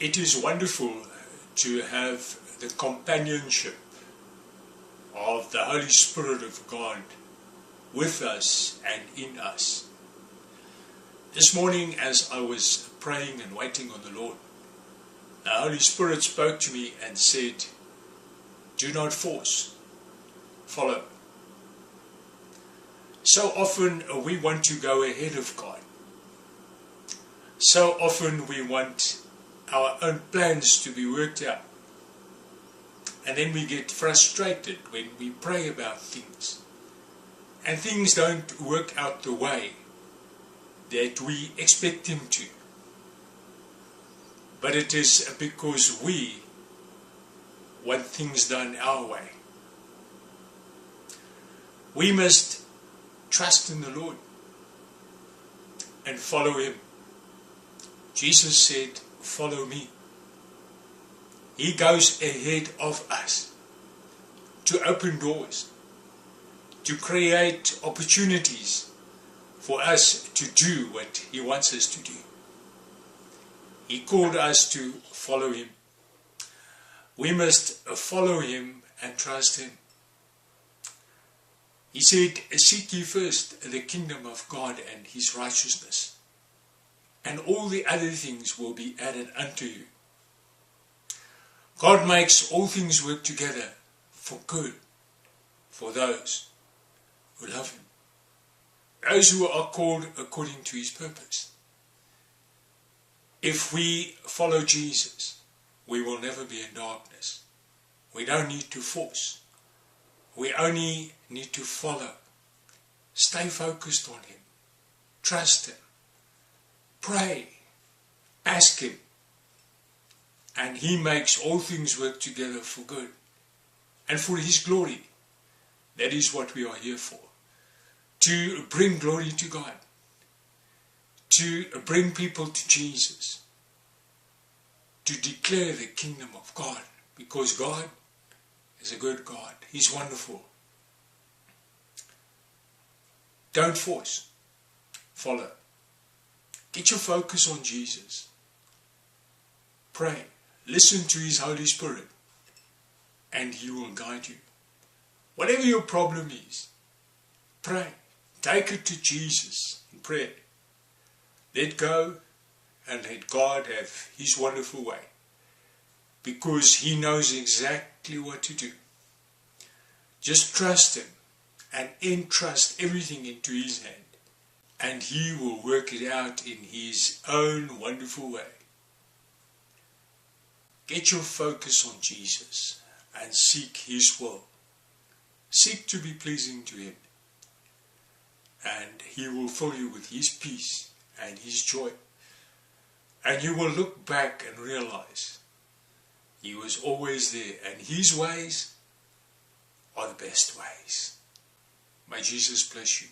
It is wonderful to have the companionship of the Holy Spirit of God with us and in us. This morning, as I was praying and waiting on the Lord, the Holy Spirit spoke to me and said, Do not force, follow. So often uh, we want to go ahead of God. So often we want our own plans to be worked out. And then we get frustrated when we pray about things. And things don't work out the way that we expect them to. But it is because we want things done our way. We must trust in the Lord and follow Him. Jesus said, Follow me. He goes ahead of us to open doors, to create opportunities for us to do what He wants us to do. He called us to follow Him. We must follow Him and trust Him. He said, Seek ye first the kingdom of God and his righteousness, and all the other things will be added unto you. God makes all things work together for good for those who love him, those who are called according to his purpose. If we follow Jesus, we will never be in darkness. We don't need to force. We only need to follow. Stay focused on Him. Trust Him. Pray. Ask Him. And He makes all things work together for good and for His glory. That is what we are here for. To bring glory to God. To bring people to Jesus. To declare the kingdom of God. Because God is a good God. He's wonderful. Don't force. Follow. Get your focus on Jesus. Pray. Listen to His Holy Spirit. And He will guide you. Whatever your problem is, pray. Take it to Jesus in prayer. Let go and let God have His wonderful way. Because He knows exactly what to do. Just trust Him and entrust everything into His hand, and He will work it out in His own wonderful way. Get your focus on Jesus and seek His will. Seek to be pleasing to Him, and He will fill you with His peace and His joy. And you will look back and realize He was always there, and His ways are the best ways. May Jesus bless you.